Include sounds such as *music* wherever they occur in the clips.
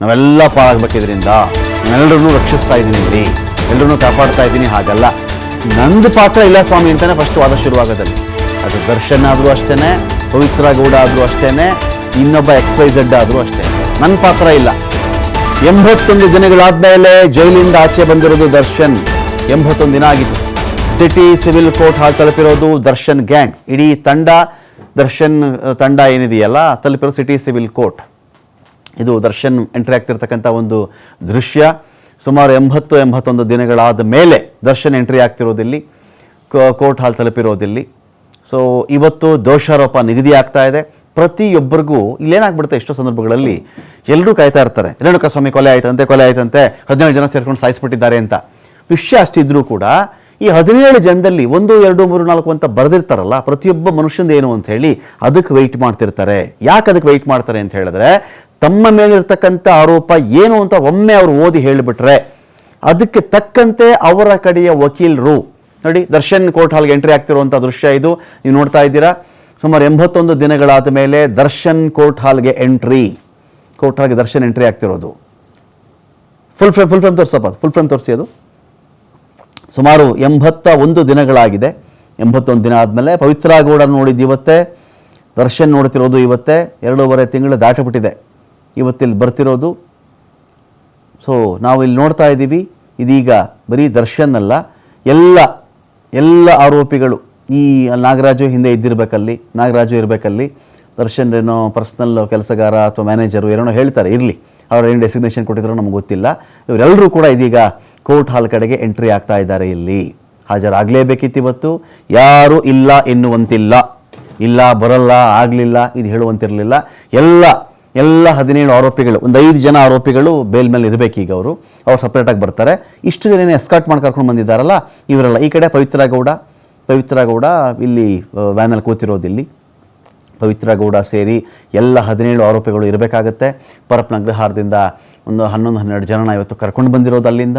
ನಾವೆಲ್ಲ ಪಾರಾಗಬೇಕಿದ್ರಿಂದ ನಾನೆಲ್ಲರನ್ನೂ ರಕ್ಷಿಸ್ತಾ ಇದ್ದೀನಿ ಬಿಡಿ. ಎಲ್ಲರನ್ನೂ ಕಾಪಾಡ್ತಾ ಇದ್ದೀನಿ, ಹಾಗಲ್ಲ. ನಂದು ಪಾತ್ರ ಇಲ್ಲ ಸ್ವಾಮಿ ಅಂತಲೇ ಫಸ್ಟ್ ವಾದ ಶುರುವಾಗೋದಲ್ಲಿ. ಅದು ದರ್ಶನ್ ಆದರೂ ಅಷ್ಟೇ ಪವಿತ್ರ ಗೌಡ ಆದರೂ ಅಷ್ಟೇ ಇನ್ನೊಬ್ಬ ಎಕ್ಸ್ ವೈ ಝಡ್ ಆದರೂ ಅಷ್ಟೇ. ನನ್ನ ಪಾತ್ರ ಇಲ್ಲ. ಎಂಬತ್ತೊಂದು ದಿನಗಳಾದ್ಮೇಲೆ ಜೈಲಿಂದ ಆಚೆ ಬಂದಿರೋದು ದರ್ಶನ್. ಎಂಬತ್ತೊಂದು ದಿನ ಆಗಿತ್ತು. ಸಿಟಿ ಸಿವಿಲ್ ಕೋರ್ಟ್ ಹಾಲ್ ತಲುಪಿರೋದು ದರ್ಶನ್ ಗ್ಯಾಂಗ್. ಇಡೀ ತಂಡ, ದರ್ಶನ್ ತಂಡ ಏನಿದೆಯಲ್ಲ, ತಲುಪಿರೋ ಸಿಟಿ ಸಿವಿಲ್ ಕೋರ್ಟ್. ಇದು ದರ್ಶನ್ ಎಂಟ್ರಿ ಆಗ್ತಿರ್ತಕ್ಕಂಥ ಒಂದು ದೃಶ್ಯ. ಸುಮಾರು ಎಂಬತ್ತು, ಎಂಬತ್ತೊಂದು ದಿನಗಳಾದ ಮೇಲೆ ದರ್ಶನ್ ಎಂಟ್ರಿ ಆಗ್ತಿರೋದಿಲ್ಲಿ ಕೋರ್ಟ್ ಹಾಲ್ ತಲುಪಿರೋದಿಲ್ಲಿ. ಸೊ ಇವತ್ತು ದೋಷಾರೋಪ ನಿಗದಿ ಆಗ್ತಾ ಇದೆ. ಪ್ರತಿಯೊಬ್ಬರಿಗೂ ಇಲ್ಲೇನಾಗ್ಬಿಡುತ್ತೆ ಎಷ್ಟೋ ಸಂದರ್ಭಗಳಲ್ಲಿ ಎಲ್ಲರೂ ಕಾಯ್ತಾ ಇರ್ತಾರೆ. ಸ್ವಾಮಿ ಕೊಲೆ ಆಯ್ತಂತೆ ಕೊಲೆ ಆಯ್ತಂತೆ, ಹದಿನೇಳು ಜನ ಸೇರ್ಕೊಂಡು ಸಾಯಿಸ್ಬಿಟ್ಟಿದ್ದಾರೆ ಅಂತ. ವಿಷಯ ಅಷ್ಟಿದ್ರೂ ಕೂಡ ಈ ಹದಿನೇಳು ಜನದಲ್ಲಿ ಒಂದು, ಎರಡು, ಮೂರು, ನಾಲ್ಕು ಅಂತ ಬರೆದಿರ್ತಾರಲ್ಲ, ಪ್ರತಿಯೊಬ್ಬ ಮನುಷ್ಯಂದು ಏನು ಅಂತ ಹೇಳಿ ಅದಕ್ಕೆ ವೆಯ್ಟ್ ಮಾಡ್ತಿರ್ತಾರೆ. ಯಾಕೆ ಅದಕ್ಕೆ ವೆಯ್ಟ್ ಮಾಡ್ತಾರೆ ಅಂತ ಹೇಳಿದ್ರೆ, ತಮ್ಮ ಮೇಲಿರ್ತಕ್ಕಂಥ ಆರೋಪ ಏನು ಅಂತ ಒಮ್ಮೆ ಅವರು ಓದಿ ಹೇಳಿಬಿಟ್ರೆ, ಅದಕ್ಕೆ ತಕ್ಕಂತೆ ಅವರ ಕಡೆಯ ವಕೀಲರು, ನೋಡಿ, ದರ್ಶನ್ ಕೋರ್ಟ್ ಹಾಲ್ಗೆ ಎಂಟ್ರಿ ಆಗ್ತಿರುವಂಥ ದೃಶ್ಯ ಇದು, ನೀವು ನೋಡ್ತಾ ಇದ್ದೀರಾ? ಸುಮಾರು ಎಂಬತ್ತೊಂದು ದಿನಗಳಾದ ಮೇಲೆ ದರ್ಶನ್ ಕೋರ್ಟ್ ಹಾಲ್ಗೆ ಎಂಟ್ರಿ ಕೋರ್ಟ್ ಹಾಲ್ಗೆ ದರ್ಶನ್ ಎಂಟ್ರಿ ಆಗ್ತಿರೋದು. ಫುಲ್ ಫ್ರೇಮ್ ಫುಲ್ ಫ್ರೇಮ್ ತೋರಿಸಪ್ಪ ಫುಲ್ ಫ್ರೇಮ್ ತೋರಿಸಿ ಅದು. ಸುಮಾರು ಎಂಬತ್ತ ಒಂದು ದಿನಗಳಾಗಿದೆ. ಎಂಬತ್ತೊಂದು ದಿನ ಆದಮೇಲೆ ಪವಿತ್ರ ಗೌಡ ನೋಡಿದ್ದು ಇವತ್ತೇ, ದರ್ಶನ್ ನೋಡ್ತಿರೋದು ಇವತ್ತೇ, ಎರಡೂವರೆ ತಿಂಗಳು ದಾಟಬಿಟ್ಟಿದೆ. ಇವತ್ತಿಲ್ಲಿ ಬರ್ತಿರೋದು. ಸೊ ನಾವು ಇಲ್ಲಿ ನೋಡ್ತಾ ಇದ್ದೀವಿ, ಇದೀಗ ಬರೀ ದರ್ಶನ್ ಅಲ್ಲ, ಎಲ್ಲ ಎಲ್ಲ ಆರೋಪಿಗಳು ಈ ನಾಗರಾಜು ಹಿಂದೆ ಇದ್ದಿರಬೇಕಲ್ಲಿ, ನಾಗರಾಜು ಇರಬೇಕಲ್ಲಿ, ದರ್ಶನ್ ಏನೋ ಪರ್ಸ್ನಲ್ ಕೆಲಸಗಾರ ಅಥವಾ ಮ್ಯಾನೇಜರು ಏನೋ ಹೇಳ್ತಾರೆ, ಇರಲಿ. ಅವ್ರು ಏನು ಡೆಸಿಗ್ನೇಷನ್ ಕೊಟ್ಟಿದ್ರು ನಮ್ಗೆ ಗೊತ್ತಿಲ್ಲ. ಇವರೆಲ್ಲರೂ ಕೂಡ ಇದೀಗ ಕೋರ್ಟ್ ಹಾಲ್ ಕಡೆಗೆ ಎಂಟ್ರಿ ಆಗ್ತಾ ಇದ್ದಾರೆ ಇಲ್ಲಿ. ಹಾಜರಾಗಲೇಬೇಕಿತ್ತು ಇವತ್ತು. ಯಾರೂ ಇಲ್ಲ ಎನ್ನುವಂತಿಲ್ಲ. ಇಲ್ಲ, ಬರಲ್ಲ, ಆಗಲಿಲ್ಲ, ಇದು ಹೇಳುವಂತಿರಲಿಲ್ಲ. ಎಲ್ಲ ಎಲ್ಲ ಹದಿನೇಳು ಆರೋಪಿಗಳು, ಒಂದು ಐದು ಜನ ಆರೋಪಿಗಳು ಬೇಲ್ ಮೇಲೆ ಈಗ ಅವರು. ಅವ್ರು ಸಪ್ರೇಟಾಗಿ ಬರ್ತಾರೆ. ಇಷ್ಟು ಜನ ಎಸ್ಕಾಟ್ ಮಾಡಿ ಕರ್ಕೊಂಡು ಬಂದಿದ್ದಾರಲ್ಲ, ಇವರೆಲ್ಲ. ಈ ಕಡೆ ಪವಿತ್ರ ಗೌಡ ಪವಿತ್ರ ಗೌಡ ಇಲ್ಲಿ ವ್ಯಾನಲ್ಲಿ ಕೂತಿರೋದಿಲ್ಲಿ ಪವಿತ್ರ ಗೌಡ ಸೇರಿ ಎಲ್ಲ ಹದಿನೇಳು ಆರೋಪಿಗಳು ಇರಬೇಕಾಗತ್ತೆ. ಪರಪ್ನ ಅಗ್ರಹಾರದಿಂದ ಒಂದು ಹನ್ನೊಂದು, ಹನ್ನೆರಡು ಜನನ ಇವತ್ತು ಕರ್ಕೊಂಡು ಬಂದಿರೋದು ಅಲ್ಲಿಂದ.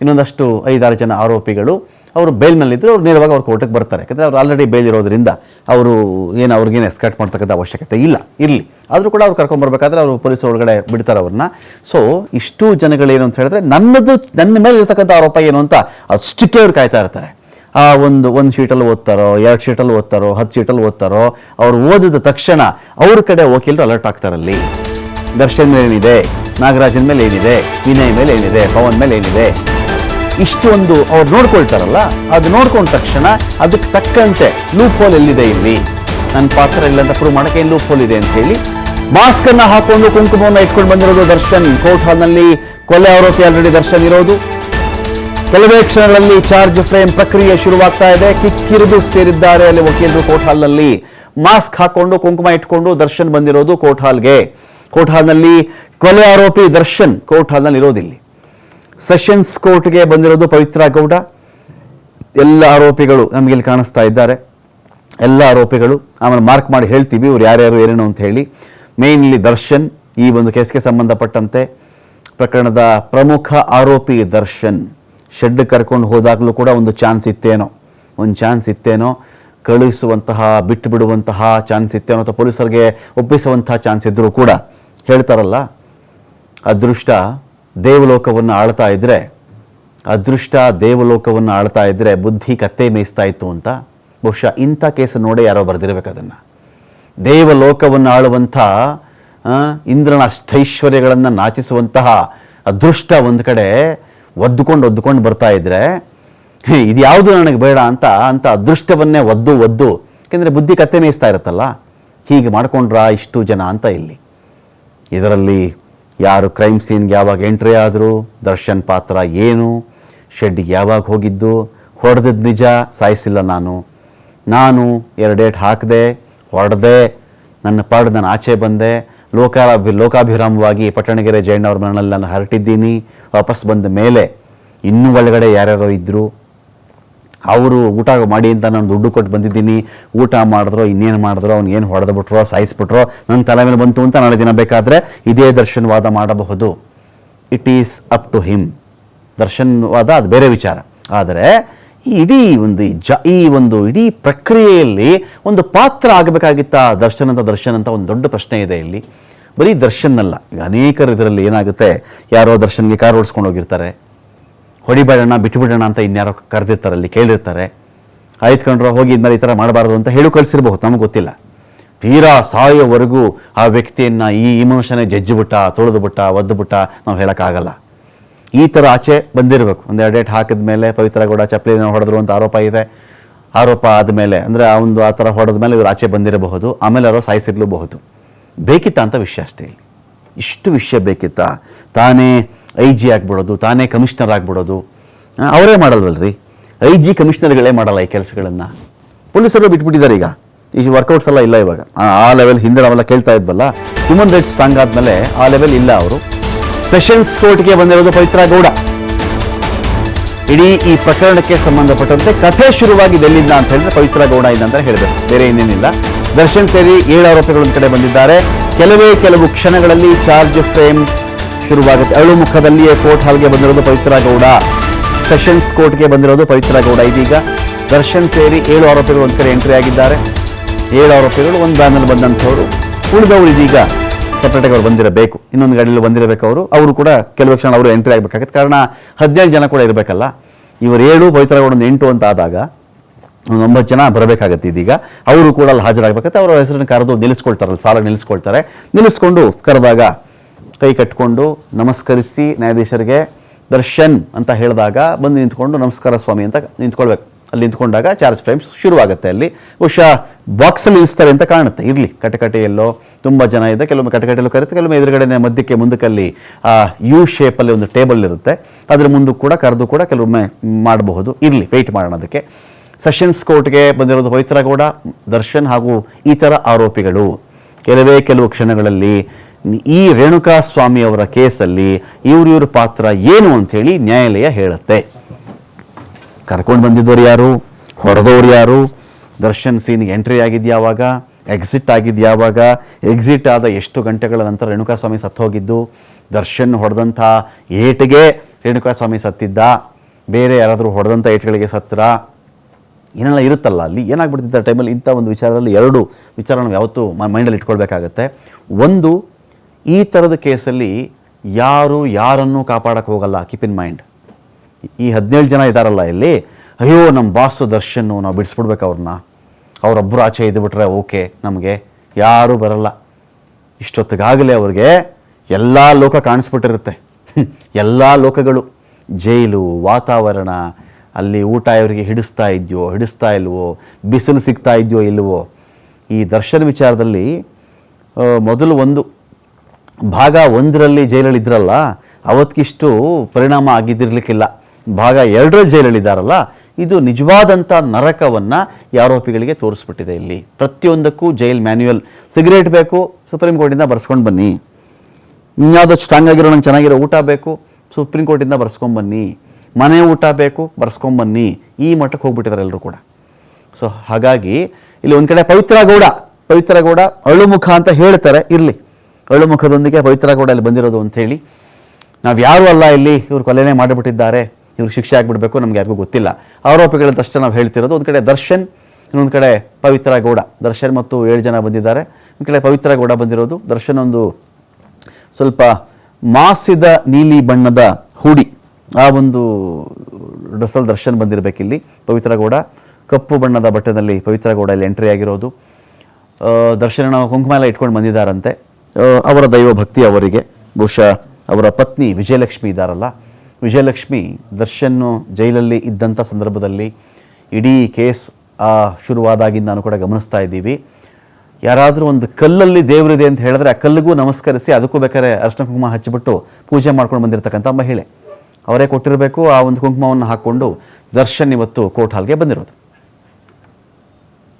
ಇನ್ನೊಂದಷ್ಟು ಐದಾರು ಜನ ಆರೋಪಿಗಳು ಅವರು ಬೇಲ್ನಲ್ಲಿದ್ದರೆ ಅವ್ರು ನೇರವಾಗಿ ಅವ್ರು ಕೋರ್ಟಿಗೆ ಬರ್ತಾರೆ. ಯಾಕಂದರೆ ಅವ್ರು ಆಲ್ರೆಡಿ ಬೇಲ್ ಇರೋದ್ರಿಂದ ಅವರು ಏನು ಅವ್ರಿಗೇನು ಎಸ್ಕರ್ಟ್ ಮಾಡ್ತಕ್ಕಂಥ ಅವಶ್ಯಕತೆ ಇಲ್ಲ. ಇರಲಿ. ಆದರೂ ಕೂಡ ಅವ್ರು ಕರ್ಕೊಂಬರ್ಬೇಕಾದ್ರೆ ಅವರು ಪೊಲೀಸ್ ಒಳಗಡೆ ಬಿಡ್ತಾರೆ ಅವ್ರನ್ನ. ಸೊ ಇಷ್ಟು ಜನಗಳೇನು ಅಂತ ಹೇಳಿದ್ರೆ ನನ್ನದು, ನನ್ನ ಮೇಲೆ ಇರತಕ್ಕಂಥ ಆರೋಪ ಏನು ಅಂತ ಅಷ್ಟಕ್ಕೆ ಅವ್ರು ಕಾಯ್ತಾ ಇರ್ತಾರೆ. ಆ ಒಂದು ಒಂದು ಶೀಟಲ್ಲಿ ಓದ್ತಾರೋ, ಎರಡು ಶೀಟಲ್ಲಿ ಓದ್ತಾರೋ, ಹತ್ತು ಶೀಟಲ್ಲಿ ಓದ್ತಾರೋ, ಅವ್ರು ಓದಿದ ತಕ್ಷಣ ಅವ್ರ ಕಡೆ ವಕೀಲರು ಅಲರ್ಟ್ ಆಗ್ತಾರಲ್ಲಿ. ದರ್ಶನ್ ಮೇಲೆ ಏನಿದೆ? ನಾಗರಾಜನ್ ಮೇಲೆ ಏನಿದೆ? ವಿನಯ್ ಮೇಲೆ ಏನಿದೆ? ಪವನ್ ಮೇಲೆ ಏನಿದೆ? ಇಷ್ಟು ಒಂದು ಅವ್ರು ನೋಡ್ಕೊಳ್ತಾರಲ್ಲ, ಅದು ನೋಡ್ಕೊಂಡ ತಕ್ಷಣ ಅದಕ್ಕೆ ತಕ್ಕಂತೆ ಲೂಪ್ ಹೋಲ್ ಎಲ್ಲಿದೆ ಇಲ್ಲಿ? ನನ್ನ ಪಾತ್ರ ಇಲ್ಲ ಅಂತ ಪ್ರೂವ್ ಮಾಡೋಕೆ ಏನು ಲೂಪ್ ಹೋಲ್ ಇದೆ ಅಂತ ಹೇಳಿ ಮಾಸ್ಕನ್ನು ಹಾಕೊಂಡು ಕುಂಕುಮವನ್ನು ಇಟ್ಕೊಂಡು ಬಂದಿರೋದು ದರ್ಶನ್. ಕೋರ್ಟ್ ಹಾಲ್ನಲ್ಲಿ ಕೊಲೆ ಆರೋಪಿ ಆಲ್ರೆಡಿ ದರ್ಶನ್ ಇರೋದು. ಕೆಲವೇ ಕ್ಷಣಗಳಲ್ಲಿ ಚಾರ್ಜ್ ಫ್ರೇಮ್ ಪ್ರಕ್ರಿಯೆ ಶುರುವಾಗ್ತಾ ಇದೆ. ಕಿಕ್ಕಿರಿದು ಸೇರಿದ್ದಾರೆ ಅಲ್ಲಿ ವಕೀಲರು ಕೋರ್ಟ್ ಹಾಲ್ನಲ್ಲಿ ಮಾಸ್ಕ್ ಹಾಕೊಂಡು, ಕುಂಕುಮ ಇಟ್ಕೊಂಡು ದರ್ಶನ್ ಬಂದಿರೋದು ಕೋರ್ಟ್ ಹಾಲ್ಗೆ ಕೋರ್ಟ್ ಹಾಲ್ನಲ್ಲಿ ಕೊಲೆ ಆರೋಪಿ ದರ್ಶನ್ ಕೋರ್ಟ್ ಹಾಲ್ನಲ್ಲಿ ಇರೋದಿಲ್ಲಿ. ಸೆಷನ್ಸ್ ಕೋರ್ಟ್ಗೆ ಬಂದಿರೋದು ಪವಿತ್ರ ಗೌಡ. ಎಲ್ಲ ಆರೋಪಿಗಳು ನಮಗೆ ಇಲ್ಲಿ ಕಾಣಿಸ್ತಾ ಇದ್ದಾರೆ. ಎಲ್ಲ ಆರೋಪಿಗಳು. ಆಮೇಲೆ ಮಾರ್ಕ್ ಮಾಡಿ ಹೇಳ್ತೀವಿ, ಇವ್ರು ಯಾರ್ಯಾರು ಏನೇನು ಅಂತ ಹೇಳಿ. ಮೇನ್ಲಿ ದರ್ಶನ್, ಈ ಒಂದು ಕೇಸ್ಗೆ ಸಂಬಂಧಪಟ್ಟಂತೆ ಪ್ರಕರಣದ ಪ್ರಮುಖ ಆರೋಪಿ ದರ್ಶನ್. ಶೆಡ್ ಕರ್ಕೊಂಡು ಹೋದಾಗಲೂ ಕೂಡ ಒಂದು ಚಾನ್ಸ್ ಇತ್ತೇನೋ? ಒಂದು ಚಾನ್ಸ್ ಇತ್ತೇನೋ? ಕಳುಹಿಸುವಂತಹ ಬಿಟ್ಟು ಬಿಡುವಂತಹ ಚಾನ್ಸ್ ಇತ್ತೇನೋ ಅಥವಾ ಪೊಲೀಸರಿಗೆ ಒಪ್ಪಿಸುವಂತಹ ಚಾನ್ಸ್ ಇದ್ದರೂ ಕೂಡ ಹೇಳ್ತಾರಲ್ಲ, ಅದೃಷ್ಟ ದೇವಲೋಕವನ್ನು ಆಳ್ತಾ ಇದ್ದರೆ ಅದೃಷ್ಟ ದೇವಲೋಕವನ್ನು ಆಳ್ತಾ ಇದ್ದರೆ ಬುದ್ಧಿ ಕತ್ತೆ ಮೇಯಿಸ್ತಾ ಇತ್ತು ಅಂತ, ಬಹುಶಃ ಇಂಥ ಕೇಸ್ ನೋಡೇ ಯಾರೋ ಬರೆದಿರ್ಬೇಕು ಅದನ್ನು. ದೇವಲೋಕವನ್ನು ಆಳುವಂಥ ಇಂದ್ರನ ಅಷ್ಟೈಶ್ವರ್ಯಗಳನ್ನು ನಾಚಿಸುವಂತಹ ಅದೃಷ್ಟ ಒಂದು ಕಡೆ ಒದ್ದುಕೊಂಡು ಒದ್ದುಕೊಂಡು ಬರ್ತಾ ಇದ್ರೆ ಇದು ಯಾವುದು ನನಗೆ ಬೇಡ ಅಂತ ಅಂತ ಅದೃಷ್ಟವನ್ನೇ ಒದ್ದು ಒದ್ದು, ಯಾಕೆಂದರೆ ಬುದ್ಧಿ ಕತ್ತೆ ಮೇಯಿಸ್ತಾ ಇರುತ್ತಲ್ಲ, ಹೀಗೆ ಮಾಡ್ಕೊಂಡ್ರ ಇಷ್ಟು ಜನ ಅಂತ ಇಲ್ಲಿ. ಇದರಲ್ಲಿ ಯಾರು ಕ್ರೈಮ್ ಸೀನ್ಗೆ ಯಾವಾಗ ಎಂಟ್ರಿ ಆದರೂ, ದರ್ಶನ್ ಪಾತ್ರ ಏನು ಶೆಡ್ಡಿಗೆ ಯಾವಾಗ ಹೋಗಿದ್ದು ಹೊಡೆದದ್ದು ನಿಜ, ಸಾಯಿಸಿಲ್ಲ ನಾನು. ನಾನು ಎರಡೇಟ್ ಹಾಕಿದೆ, ಹೊಡೆದೆ, ನನ್ನ ಪಾಡು ನಾನು ಆಚೆ ಬಂದೆ ಲೋಕಾಭಿ, ಲೋಕಾಭಿರಾಮವಾಗಿ ಪಟ್ಟಣಗೆರೆ ಜೈಣ್ಣವ್ರ ಮನೆಯಲ್ಲಿ ನಾನು ಹರಟಿದ್ದೀನಿ. ವಾಪಸ್ ಬಂದ ಮೇಲೆ ಇನ್ನೂ ಒಳಗಡೆ ಯಾರ್ಯಾರೋ ಇದ್ದರು ಅವರು ಊಟ ಮಾಡಿ ಅಂತ ನಾನು ದುಡ್ಡು ಕೊಟ್ಟು ಬಂದಿದ್ದೀನಿ. ಊಟ ಮಾಡಿದ್ರೋ, ಇನ್ನೇನು ಮಾಡಿದ್ರೋ, ಅವ್ನು ಏನು ಹೊಡೆದ್ಬಿಟ್ರೋ, ಸಾಯಿಸ್ಬಿಟ್ರೋ ನನ್ನ ತಲೆ ಮೇಲೆ ಬಂತು ಅಂತ ನಾಳೆ ದಿನ ಬೇಕಾದರೆ ಇದೇ ದರ್ಶನವಾದ ಮಾಡಬಹುದು. It is up to him ದರ್ಶನವಾದ ಅದು ಬೇರೆ ವಿಚಾರ. ಆದರೆ ಈ ಇಡೀ ಒಂದು ಜ, ಈ ಒಂದು ಇಡೀ ಪ್ರಕ್ರಿಯೆಯಲ್ಲಿ ಒಂದು ಪಾತ್ರ ಆಗಬೇಕಾಗಿತ್ತ ದರ್ಶನ ಅಂತ ದರ್ಶನ್ ಅಂತ ಒಂದು ದೊಡ್ಡ ಪ್ರಶ್ನೆ ಇದೆ ಇಲ್ಲಿ. ಬರೀ ದರ್ಶನ್ನಲ್ಲ, ಈಗ ಅನೇಕರು ಇದರಲ್ಲಿ ಏನಾಗುತ್ತೆ? ಯಾರೋ ದರ್ಶನ್ಗೆ ಕಾರ್ ಓಡಿಸ್ಕೊಂಡು ಹೋಗಿರ್ತಾರೆ. ಹೊಡಿಬೇಡೋಣ ಬಿಟ್ಟುಬಿಡೋಣ ಅಂತ ಇನ್ಯಾರೋ ಕರೆದಿರ್ತಾರೆ ಅಲ್ಲಿ, ಕೇಳಿರ್ತಾರೆ. ಆಯ್ತುಕೊಂಡ್ರೆ ಹೋಗಿ ಇದ್ಮೇಲೆ ಈ ಥರ ಮಾಡಬಾರ್ದು ಅಂತ ಹೇಳು ಕಳಿಸಿರ್ಬಹುದು, ನಮಗೆ ಗೊತ್ತಿಲ್ಲ. ತೀರಾ ಸಾಯೋವರೆಗೂ ಆ ವ್ಯಕ್ತಿಯನ್ನು ಈ ಈ ಮನುಷ್ಯನೇ ಜಜ್ಜಿಬಿಟ್ಟ ತೊಳೆದುಬಿಟ್ಟ ಒದ್ದುಬಿಟ್ಟ ನಾವು ಹೇಳೋಕ್ಕಾಗಲ್ಲ. ಈ ಥರ ಆಚೆ ಬಂದಿರಬೇಕು. ಒಂದು ಎರಡು ಡೇಟ್ ಹಾಕಿದ ಮೇಲೆ ಪವಿತ್ರ ಗೌಡ ಚಪ್ಪಲಿನ ಹೊಡೆದ್ರು ಅಂತ ಆರೋಪ ಇದೆ. ಆರೋಪ ಆದಮೇಲೆ ಅಂದರೆ ಆ ಒಂದು ಆ ಥರ ಹೊಡೆದ ಮೇಲೆ ಇವರು ಆಚೆ ಬಂದಿರಬಹುದು. ಆಮೇಲೆ ಅವರು ಸಾಯಿಸಿರಲೂಬಹುದು. ಬೇಕಿತ್ತ ಅಂತ ವಿಷಯ ಅಷ್ಟೇ ಇಲ್ಲಿ. ಇಷ್ಟು ವಿಷಯ ಬೇಕಿತ್ತ? ತಾನೇ ಐ ಜಿ ಆಗ್ಬಿಡೋದು, ತಾನೇ ಕಮಿಷನರ್ ಆಗ್ಬಿಡೋದು. ಅವರೇ ಮಾಡಲ್ವಲ್ರಿ? ಐ ಜಿ ಕಮಿಷನರ್ಗಳೇ ಮಾಡಲ್ಲ ಈ ಕೆಲಸಗಳನ್ನು. ಪೊಲೀಸರು ಬಿಟ್ಬಿಟ್ಟಿದ್ದಾರೆ ಈಗ. ಈ ವರ್ಕೌಟ್ಸ್ ಎಲ್ಲ ಇಲ್ಲ ಇವಾಗ. ಆ ಲೆವೆಲ್ ಹಿಂದೆ ನಾವೆಲ್ಲ ಕೇಳ್ತಾ ಇದ್ವಲ್ಲ? ಹ್ಯೂಮನ್ ರೈಟ್ಸ್ ಸ್ಟ್ರಾಂಗ್ ಆದಮೇಲೆ ಆ ಲೆವೆಲ್ ಇಲ್ಲ ಅವರು. ಸೆಷನ್ಸ್ ಕೋರ್ಟ್ಗೆ ಬಂದಿರೋದು ಪವಿತ್ರ ಗೌಡ. ಇಡೀ ಈ ಪ್ರಕರಣಕ್ಕೆ ಸಂಬಂಧಪಟ್ಟಂತೆ ಕಥೆ ಶುರುವಾಗಿದ್ದು ಎಲ್ಲಿಂದ ಅಂತ ಹೇಳಿದ್ರೆ ಪವಿತ್ರ ಗೌಡ ಇದ್ದಂತ ಹೇಳಬೇಕು ಬೇರೆ ಇನ್ನೇನಿಲ್ಲ. ದರ್ಶನ್ ಸೇರಿ ಏಳು ಆರೋಪಿಗಳೊಂದು ಕಡೆ ಬಂದಿದ್ದಾರೆ. ಕೆಲವೇ ಕೆಲವು ಕ್ಷಣಗಳಲ್ಲಿ ಚಾರ್ಜ್ ಫ್ರೇಮ್ ಶುರುವಾಗುತ್ತೆ. ಅಳು ಮುಖದಲ್ಲಿಯೇ ಕೋರ್ಟ್ ಹಾಲ್ಗೆ ಬಂದಿರೋದು ಪವಿತ್ರ ಗೌಡ. ಸೆಷನ್ಸ್ ಕೋರ್ಟ್ಗೆ ಬಂದಿರೋದು ಪವಿತ್ರ ಗೌಡ. ಇದೀಗ ದರ್ಶನ್ ಸೇರಿ ಏಳು ಆರೋಪಿಗಳು ಒಂದು ಕಡೆ ಎಂಟ್ರಿ ಆಗಿದ್ದಾರೆ. ಏಳು ಆರೋಪಿಗಳು ಒಂದು ಬ್ಯಾನಲ್ಲಿ ಬಂದಂಥವ್ರು ಉಳಿದವರು ಇದೀಗ ಸಪ್ರೇಟಾಗಿ ಅವ್ರು ಬಂದಿರಬೇಕು, ಇನ್ನೊಂದು ಗಾಡಿಯಲ್ಲಿ ಬಂದಿರಬೇಕು ಅವರು ಅವರು ಕೂಡ ಕೆಲವು ಕ್ಷಣ ಅವರು ಎಂಟ್ರಿ ಆಗಬೇಕಾಗತ್ತೆ. ಕಾರಣ ಹದಿನೇಳು ಜನ ಕೂಡ ಇರಬೇಕಲ್ಲ, ಇವರು ಏಳು ಪವಿತ್ರಗೌಡ ಒಂದು ಎಂಟು ಅಂತ ಆದಾಗ ಒಂದು ಒಂಬತ್ತು ಜನ ಬರಬೇಕಾಗತ್ತೆ ಇದೀಗ. ಅವರು ಕೂಡ ಅಲ್ಲಿ ಹಾಜರಾಗಬೇಕಾಗತ್ತೆ, ಅವರ ಹೆಸರನ್ನು ಕರೆದು ನಿಲ್ಲಿಸ್ಕೊಳ್ತಾರಲ್ಲ, ಸಾಲ ನಿಲ್ಲಿಸ್ಕೊಳ್ತಾರೆ. ನಿಲ್ಲಿಸ್ಕೊಂಡು ಕರೆದಾಗ ಕೈ ಕಟ್ಕೊಂಡು ನಮಸ್ಕರಿಸಿ ನ್ಯಾಯಾಧೀಶರಿಗೆ ದರ್ಶನ್ ಅಂತ ಹೇಳಿದಾಗ ಬಂದು ನಿಂತ್ಕೊಂಡು ನಮಸ್ಕಾರ ಸ್ವಾಮಿ ಅಂತ ನಿಂತ್ಕೊಳ್ಬೇಕು. ಅಲ್ಲಿ ನಿಂತ್ಕೊಂಡಾಗ ಚಾರ್ಜ್ ಫ್ರೇಮ್ಸ್ ಶುರುವಾಗುತ್ತೆ ಅಲ್ಲಿ. ಬಹುಶಃ ಬಾಕ್ಸಲ್ಲಿ ಇಳಿಸ್ತಾರೆ ಅಂತ ಕಾಣುತ್ತೆ. ಇರಲಿ, ಕಟಕಟೆಯಲ್ಲೋ ತುಂಬ ಜನ ಇದೆ. ಕೆಲವೊಮ್ಮೆ ಕಟಕಟೆಯಲ್ಲೂ ಕರೆಯುತ್ತೆ, ಕೆಲವೊಮ್ಮೆ ಎದುರುಗಡೆ ಮಧ್ಯಕ್ಕೆ ಮುಂದಕ್ಕಲ್ಲಿ ಯು ಶೇಪಲ್ಲಿ ಒಂದು ಟೇಬಲ್ ಇರುತ್ತೆ. ಅದರ ಮುಂದಕ್ಕೆ ಕೂಡ ಕರೆದು ಕೂಡ ಕೆಲವೊಮ್ಮೆ ಮಾಡಬಹುದು. ಇರಲಿ ವೆಯ್ಟ್ ಮಾಡೋಣ ಅದಕ್ಕೆ. ಸೆಷನ್ಸ್ ಕೋರ್ಟ್ಗೆ ಬಂದಿರೋದು ಪವಿತ್ರಗೌಡ ದರ್ಶನ್ ಹಾಗೂ ಇತರ ಆರೋಪಿಗಳು. ಕೆಲವೇ ಕೆಲವು ಕ್ಷಣಗಳಲ್ಲಿ ಈ ರೇಣುಕಾ ಸ್ವಾಮಿ ಅವರ ಕೇಸಲ್ಲಿ ಇವ್ರ ಇವ್ರ ಪಾತ್ರ ಏನು ಅಂಥೇಳಿ ನ್ಯಾಯಾಲಯ ಹೇಳುತ್ತೆ. ಕರ್ಕೊಂಡು ಬಂದಿದ್ದವ್ರು ಯಾರು? ಹೊಡೆದವ್ರು ಯಾರು? ದರ್ಶನ್ ಸೀನ್ಗೆ ಎಂಟ್ರಿ ಆಗಿದ್ದು ಯಾವಾಗ ಎಕ್ಸಿಟ್ ಆಗಿದ್ದು ಯಾವಾಗ ಎಕ್ಸಿಟ್ ಆದ ಎಷ್ಟು ಗಂಟೆಗಳ ನಂತರ ರೇಣುಕಾಸ್ವಾಮಿ ಸತ್ತು ಹೋಗಿದ್ದು? ದರ್ಶನ್ ಹೊಡೆದಂಥ ಏಟಿಗೆ ರೇಣುಕಾಸ್ವಾಮಿ ಸತ್ತಿದ್ದ? ಬೇರೆ ಯಾರಾದರೂ ಹೊಡೆದಂಥ ಏಟ್ಗಳಿಗೆ ಸತ್ರ? ಏನೆಲ್ಲ ಇರುತ್ತಲ್ಲ ಅಲ್ಲಿ? ಏನಾಗ್ಬಿಡ್ತಿದ್ದ ಟೈಮಲ್ಲಿ ಇಂಥ ಒಂದು ವಿಚಾರದಲ್ಲಿ ಎರಡು ವಿಚಾರ ನಾವು ಯಾವತ್ತೂ ಮೈಂಡಲ್ಲಿ ಇಟ್ಕೊಳ್ಬೇಕಾಗತ್ತೆ. ಒಂದು, ಈ ಥರದ ಕೇಸಲ್ಲಿ ಯಾರು ಯಾರನ್ನು ಕಾಪಾಡೋಕ್ಕೆ ಹೋಗಲ್ಲ. ಕೀಪ್ ಇನ್ ಮೈಂಡ್ ಈ ಹದಿನೇಳು ಜನ ಇದ್ದಾರಲ್ಲ ಇಲ್ಲಿ, ಅಯ್ಯೋ ನಮ್ಮ ಬಾಸು ದರ್ಶನ್ನು ನಾವು ಬಿಡಿಸ್ಬಿಡ್ಬೇಕು ಅವ್ರನ್ನ. ಅವರೊಬ್ಬರು ಆಚೆ ಇದ್ದುಬಿಟ್ರೆ ಓಕೆ, ನಮಗೆ ಯಾರೂ ಬರಲ್ಲ. ಇಷ್ಟೊತ್ತಿಗಾಗಲೇ ಅವ್ರಿಗೆ ಎಲ್ಲ ಲೋಕ ಕಾಣಿಸ್ಬಿಟ್ಟಿರುತ್ತೆ. *laughs* ಎಲ್ಲ ಲೋಕಗಳು, ಜೈಲು, ವಾತಾವರಣ, ಅಲ್ಲಿ ಊಟ ಇವರಿಗೆ ಹಿಡಿಸ್ತಾ ಇದೆಯೋ, ಹಿಡಿಸ್ತಾ ಇಲ್ವೋ, ಬಿಸಿಲು ಸಿಗ್ತಾ ಇದೆಯೋ, ಇಲ್ವೋ. ಈ ದರ್ಶನ ವಿಚಾರದಲ್ಲಿ ಮೊದಲು ಒಂದು, ಭಾಗ ಒಂದರಲ್ಲಿ ಜೈಲಲ್ಲಿ ಇದ್ರಲ್ಲ ಅವತ್ತಿಗಿಷ್ಟು ಪರಿಣಾಮ ಆಗಿದ್ದಿರ್ಲಿಕ್ಕಿಲ್ಲ. ಭಾಗ ಎರಡರಲ್ಲಿ ಜೈಲಲ್ಲಿದ್ದಾರಲ್ಲ, ಇದು ನಿಜವಾದಂಥ ನರಕವನ್ನು ಈ ಆರೋಪಿಗಳಿಗೆ ತೋರಿಸ್ಬಿಟ್ಟಿದೆ ಇಲ್ಲಿ. ಪ್ರತಿಯೊಂದಕ್ಕೂ ಜೈಲ್ ಮ್ಯಾನ್ಯುಯಲ್. ಸಿಗರೇಟ್ ಬೇಕು, ಸುಪ್ರೀಂ ಕೋರ್ಟಿಂದ ಬರ್ಸ್ಕೊಂಡು ಬನ್ನಿ. ಇನ್ಯಾವುದೋ ಸ್ಟ್ರಾಂಗ್ ಆಗಿರೋ, ನಂಗೆ ಚೆನ್ನಾಗಿರೋ ಊಟ ಬೇಕು, ಸುಪ್ರೀಂ ಕೋರ್ಟಿಂದ ಬರ್ಸ್ಕೊಂಬನ್ನಿ ಮನೆ ಊಟ ಬೇಕು ಬರ್ಸ್ಕೊಂಬನ್ನಿ ಈ ಮಟ್ಟಕ್ಕೆ ಹೋಗ್ಬಿಟ್ಟಿದ್ದಾರೆ ಎಲ್ಲರೂ ಕೂಡ. ಸೊ, ಹಾಗಾಗಿ ಇಲ್ಲಿ ಒಂದು ಕಡೆ ಪವಿತ್ರ ಗೌಡ ಪವಿತ್ರ ಗೌಡ ಅಳುಮುಖ ಅಂತ ಹೇಳ್ತಾರೆ, ಇರಲಿ. ಅಳುಮುಖದೊಂದಿಗೆ ಪವಿತ್ರ ಗೌಡ ಅಲ್ಲಿ ಬಂದಿರೋದು ಅಂತ ಹೇಳಿ. ನಾವು ಯಾರೂ ಅಲ್ಲ ಇಲ್ಲಿ, ಇವ್ರು ಕೊಲೆನೇ ಮಾಡಿಬಿಟ್ಟಿದ್ದಾರೆ. ಇವ್ರು ಶಿಕ್ಷೆ ಆಗಿಬಿಡಬೇಕು, ನಮ್ಗೆ ಯಾರಿಗೂ ಗೊತ್ತಿಲ್ಲ. ಆರೋಪಿಗಳಂತಷ್ಟೇ ನಾವು ಹೇಳ್ತಿರೋದು. ಒಂದು ಕಡೆ ದರ್ಶನ್, ಇನ್ನೊಂದು ಕಡೆ ಪವಿತ್ರ ಗೌಡ. ದರ್ಶನ್ ಮತ್ತು ಏಳು ಜನ ಬಂದಿದ್ದಾರೆ. ಒಂದು ಕಡೆ ಪವಿತ್ರ ಗೌಡ ಬಂದಿರೋದು. ದರ್ಶನ್ ಒಂದು ಸ್ವಲ್ಪ ಮಾಸಿದ ನೀಲಿ ಬಣ್ಣದ ಹೂಡಿ. ಆ ಒಂದು ಡ್ರೆಸ್ಸಲ್ಲಿ ದರ್ಶನ್ ಬಂದಿರಬೇಕಿಲ್ಲಿ, ಪವಿತ್ರ ಗೌಡ. ಕಪ್ಪು ಬಣ್ಣದ ಬಟ್ಟೆನಲ್ಲಿ ಪವಿತ್ರ ಗೌಡ ಇಲ್ಲಿ ಎಂಟ್ರಿ ಆಗಿರೋದು. ದರ್ಶನ ಕುಂಕುಮ ಎಲ್ಲ ಇಟ್ಕೊಂಡು ಬಂದಿದ್ದಾರಂತೆ. ಅವರ ದೈವ ಭಕ್ತಿ ಅವರಿಗೆ. ಬಹುಶಃ ಅವರ ಪತ್ನಿ ವಿಜಯಲಕ್ಷ್ಮಿ ಇದ್ದಾರಲ್ಲ. ವಿಜಯಲಕ್ಷ್ಮಿ ದರ್ಶನ್ ಜೈಲಲ್ಲಿ ಇದ್ದಂಥ ಸಂದರ್ಭದಲ್ಲಿ ಇಡೀ ಕೇಸ್ ಆ, ಶುರುವಾದಾಗಿಂದ ನಾನು ಕೂಡ ಗಮನಿಸ್ತಾ ಇದ್ದೀವಿ. ಯಾರಾದರೂ ಒಂದು ಕಲ್ಲಲ್ಲಿ ದೇವರಿದೆ ಅಂತ ಹೇಳಿದ್ರೆ ಆ ಕಲ್ಲಿಗೂ ನಮಸ್ಕರಿಸಿ ಅದಕ್ಕೂ ಬೇಕಾದ್ರೆ ಅರ್ಶನ ಕುಂಕುಮ ಹಚ್ಚಿಬಿಟ್ಟು ಪೂಜೆ ಮಾಡ್ಕೊಂಡು ಬಂದಿರತಕ್ಕಂಥ ಮಹಿಳೆ. ಅವರೇ ಕೊಟ್ಟಿರಬೇಕು ಆ ಒಂದು ಕುಂಕುಮವನ್ನು ಹಾಕ್ಕೊಂಡು ದರ್ಶನ್ ಇವತ್ತು ಕೋರ್ಟ್ ಹಾಲ್ಗೆ ಬಂದಿರೋದು.